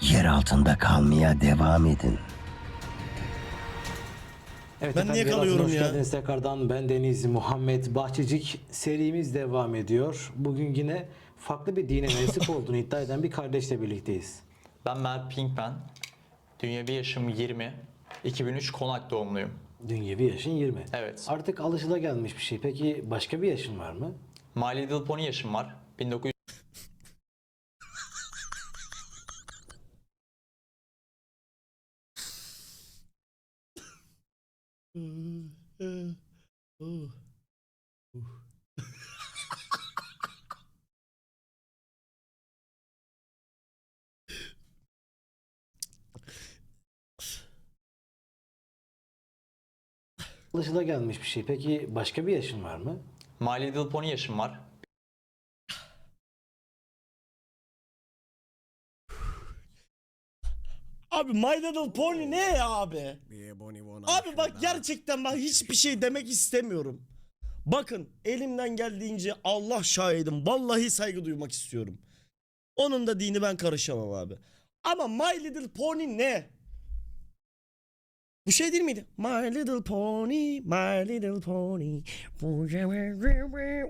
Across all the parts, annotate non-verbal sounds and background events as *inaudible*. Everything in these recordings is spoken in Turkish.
yer altında kalmaya devam edin. Evet Ben efendim, niye kalıyorum hoş ya? geldiniz tekrardan. Ben Deniz Muhammed Bahçecik. Serimiz devam ediyor. Bugün yine farklı bir dine mensup *laughs* olduğunu iddia eden bir kardeşle birlikteyiz. Ben Mert Pinkman. Dünyevi yaşım 20. 2003 Konak doğumluyum. Dünyevi yaşın 20. Evet. Artık alışılagelmiş bir şey. Peki başka bir yaşın var mı? My Little Pony yaşım var. 1900 Alışılagelmiş bir şey. Peki başka bir yaşın var mı? My Little Pony yaşım var. Abi My Little Pony ne ya abi? Abi bak gerçekten ben hiçbir şey demek istemiyorum. Bakın elimden geldiğince Allah şahidim. Vallahi saygı duymak istiyorum. Onun da dini ben karışamam abi. Ama My Little Pony ne? Bu şey değil miydi? My Little Pony, My Little Pony.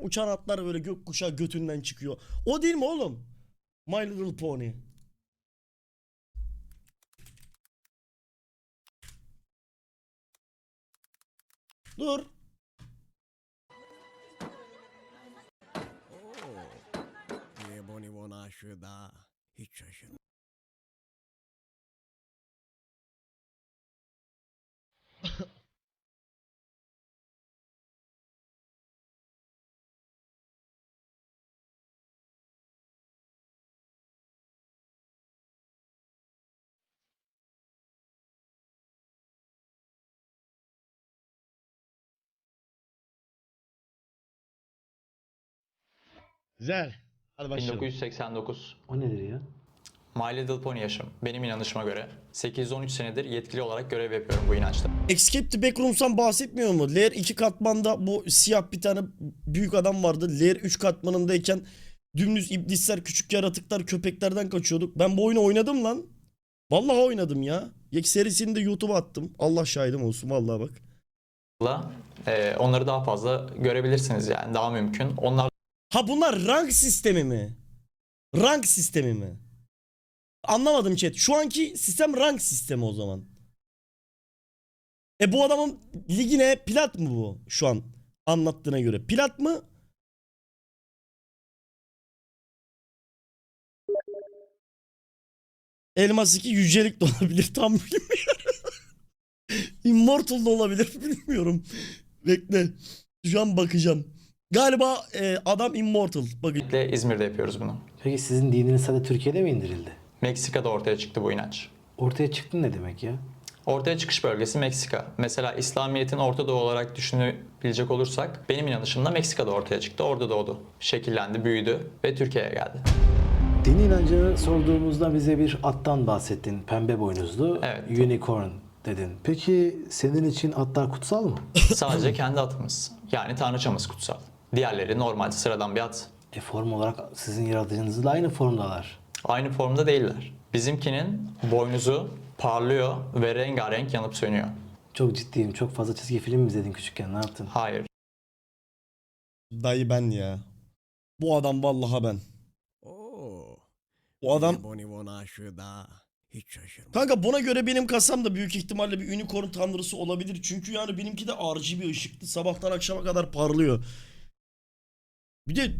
Uçan atlar böyle gökkuşağı götünden çıkıyor. O değil mi oğlum? My Little Pony. Dur. Niye Bonibon aşığı da hiç şaşırmadım. Güzel. Hadi başlayalım. 1989. O nedir ya? My Little Pony yaşım. Benim inanışıma göre 8-13 senedir yetkili olarak görev yapıyorum bu inançta. Escape the Backrooms'tan bahsetmiyor mu? Layer 2 katmanda bu siyah bir tane büyük adam vardı. Layer 3 katmanındayken dümdüz iblisler, küçük yaratıklar, köpeklerden kaçıyorduk. Ben bu oyunu oynadım lan. Vallahi oynadım ya. Yek serisini de YouTube'a attım. Allah şahidim olsun vallahi bak. Ee, onları daha fazla görebilirsiniz yani daha mümkün. Onlar Ha bunlar rank sistemi mi? Rank sistemi mi? Anlamadım chat. Şu anki sistem rank sistemi o zaman. E bu adamın ligine plat mı bu şu an anlattığına göre? Plat mı? Elmas 2 yücelik de olabilir *laughs* tam bilmiyorum. Immortal da olabilir *laughs* bilmiyorum. Bekle. Şu an bakacağım. Galiba e, adam Immortal. Bakın. İzmir'de yapıyoruz bunu. Peki sizin dininiz sadece Türkiye'de mi indirildi? Meksika'da ortaya çıktı bu inanç. Ortaya çıktı ne demek ya? Ortaya çıkış bölgesi Meksika. Mesela İslamiyet'in Orta Doğu olarak düşünebilecek olursak benim inanışımda Meksika'da ortaya çıktı. Orada doğdu. Şekillendi, büyüdü ve Türkiye'ye geldi. Dini inancını sorduğumuzda bize bir attan bahsettin. Pembe boynuzlu. Evet. Unicorn dedin. Peki senin için atlar kutsal mı? Sadece kendi atımız. Yani tanrıçamız kutsal. Diğerleri normal sıradan bir at. E form olarak sizin yaratıcınızla aynı formdalar. Aynı formda değiller. Bizimkinin boynuzu parlıyor ve rengarenk yanıp sönüyor. Çok ciddiyim. Çok fazla çizgi film mi izledin küçükken? Ne yaptın? Hayır. Dayı ben ya. Bu adam vallahi ben. Oo. Bu adam hiç şaşırmadım. Kanka buna göre benim kasam da büyük ihtimalle bir unicorn tanrısı olabilir. Çünkü yani benimki de RGB ışıklı. Sabahtan akşama kadar parlıyor. Bir de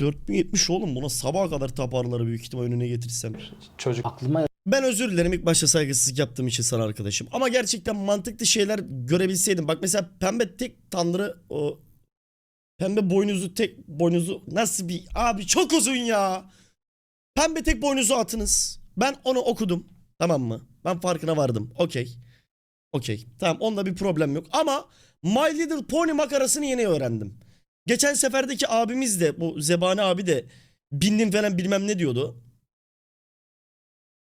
4070 oğlum buna sabaha kadar taparları büyük ihtimal önüne getirsem. Çocuk Aklıma Ben özür dilerim ilk başta saygısızlık yaptığım için sana arkadaşım. Ama gerçekten mantıklı şeyler görebilseydim. Bak mesela pembe tek tanrı o pembe boynuzu tek boynuzu nasıl bir abi çok uzun ya. Pembe tek boynuzu atınız. Ben onu okudum. Tamam mı? Ben farkına vardım. Okey. Okey. Tamam onda bir problem yok. Ama My Little Pony makarasını yeni öğrendim. Geçen seferdeki abimiz de bu Zebani abi de bindim falan bilmem ne diyordu.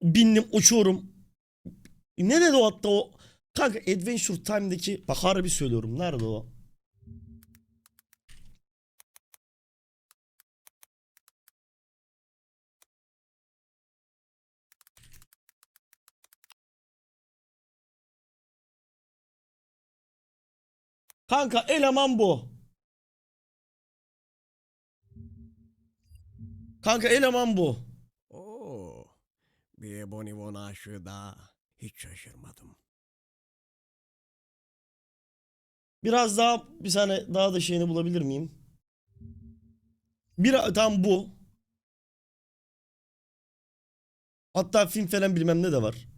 Bindim uçuyorum. Ne dedi o hatta o? Kanka Adventure Time'deki bak harbi söylüyorum nerede o? Kanka eleman bu. Kanka eleman bu. Oo, bir bonibon aşığı daha hiç şaşırmadım. Biraz daha bir saniye daha da şeyini bulabilir miyim? Bir tam bu. Hatta film falan bilmem ne de var.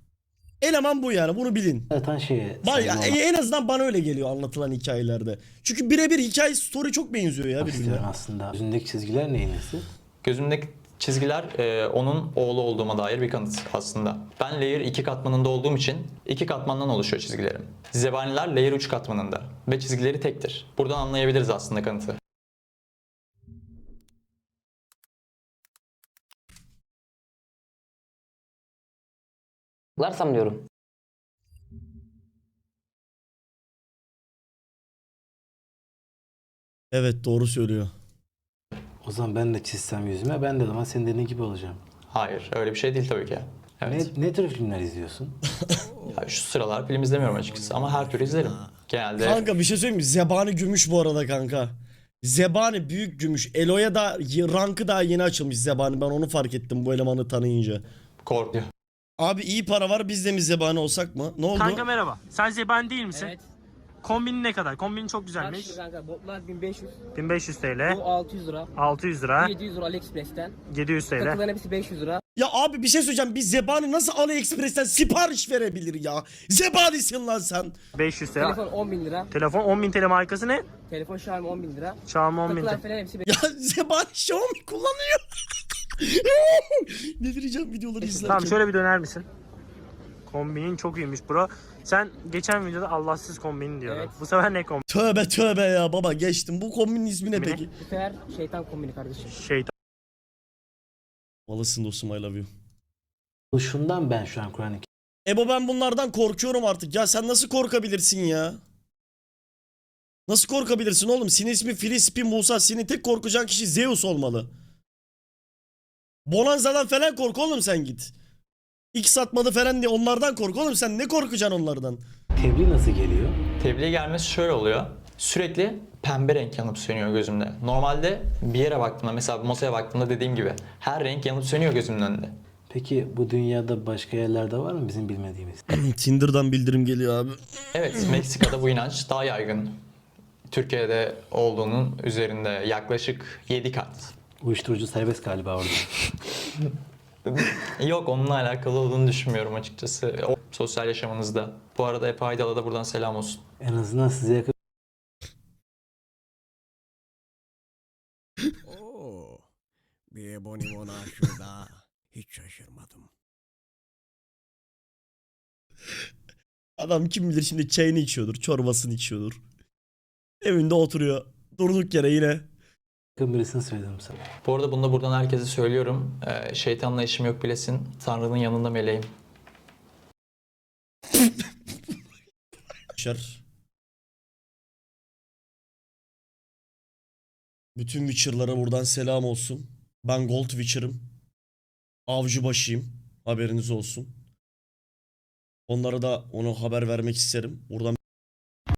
Eleman bu yani bunu bilin. Zaten şeye Bay, en azından bana öyle geliyor anlatılan hikayelerde. Çünkü birebir hikaye story çok benziyor ya birbirine. istiyorum aslında. Yüzündeki çizgiler neyin nesi? Gözümdeki çizgiler e, onun oğlu olduğuma dair bir kanıt aslında. Ben layer 2 katmanında olduğum için iki katmandan oluşuyor çizgilerim. Zebaniler layer 3 katmanında ve çizgileri tektir. Buradan anlayabiliriz aslında kanıtı. Larsam diyorum. Evet doğru söylüyor. O zaman ben de çizsem yüzüme ben de o zaman senin dediğin gibi olacağım. Hayır öyle bir şey değil tabii ki. Evet. Ne, ne tür filmler izliyorsun? *laughs* Ya şu sıralar film izlemiyorum açıkçası ama her türlü izlerim. Genelde Kanka bir şey söyleyeyim mi? Zebani gümüş bu arada kanka. Zebani büyük gümüş. Elo'ya da rankı daha yeni açılmış Zebani. Ben onu fark ettim bu elemanı tanıyınca. korku. Abi iyi para var biz de mi Zebani olsak mı? Ne oldu? Kanka merhaba. Sen zebani değil misin? Evet. Kombinin ne kadar? Kombinin çok Bak güzelmiş. şimdi kanka botlar 1500. 1500 Bu TL, 600 lira. 600 lira, 700 lira AliExpress'ten. 700 TL. Takıların hepsi 500 lira. Ya abi bir şey söyleyeceğim. Biz Zebani nasıl AliExpress'ten sipariş verebilir ya? Zebanisin lan sen. 500 TL. Telefon 10 bin lira. Telefon 10.000 TL markası ne? Telefon Xiaomi 10 bin lira. Xiaomi 10.000 Takılar TL. falan hepsi Ya *laughs* Zebani Xiaomi kullanıyor. *laughs* ne diyeceğim videoları izlerken. Tamam şöyle bir döner misin? Kombinin çok iyiymiş bro. Sen geçen videoda Allahsız kombinin diyordun. Evet. Bu sefer ne kombini? Tövbe tövbe ya baba geçtim. Bu kombinin ismi ne peki? Bu sefer şeytan kombini kardeşim. Şeytan. Malısın dostum I love you. Şundan ben şu an Kur'an-ı Ebo ben bunlardan korkuyorum artık. Ya sen nasıl korkabilirsin ya? Nasıl korkabilirsin oğlum? Senin ismi Free Spin Musa. Senin tek korkacağın kişi Zeus olmalı. Bonanza'dan falan kork oğlum sen git. X atmadı falan diye onlardan kork oğlum sen ne korkacaksın onlardan? Tebliğ nasıl geliyor? Tebliğ gelmesi şöyle oluyor. Sürekli pembe renk yanıp sönüyor gözümde. Normalde bir yere baktığımda mesela bir masaya baktığımda dediğim gibi her renk yanıp sönüyor gözümün önünde. Peki bu dünyada başka yerlerde var mı bizim bilmediğimiz? *clears throat* Tinder'dan bildirim geliyor abi. Evet *clears throat* Meksika'da bu inanç daha yaygın. Türkiye'de olduğunun üzerinde yaklaşık 7 kat. Uyuşturucu serbest galiba orada. *laughs* *laughs* Yok onunla alakalı olduğunu düşünmüyorum açıkçası. O sosyal yaşamınızda. Bu arada Efe Aydal'a da buradan selam olsun. En azından size yakın *laughs* Oo, bir bonibon aşığı daha hiç şaşırmadım. Adam kim bilir şimdi çayını içiyordur, çorbasını içiyordur. Evinde oturuyor. Durduk yere yine. Birisini söyledim sana. Bu arada bunu da buradan herkese söylüyorum. Ee, şeytanla işim yok bilesin. Tanrı'nın yanında meleğim. Witcher. Bütün Witcher'lara buradan selam olsun. Ben Gold Witcher'ım. Avcı başıyım. Haberiniz olsun. Onlara da onu haber vermek isterim. Buradan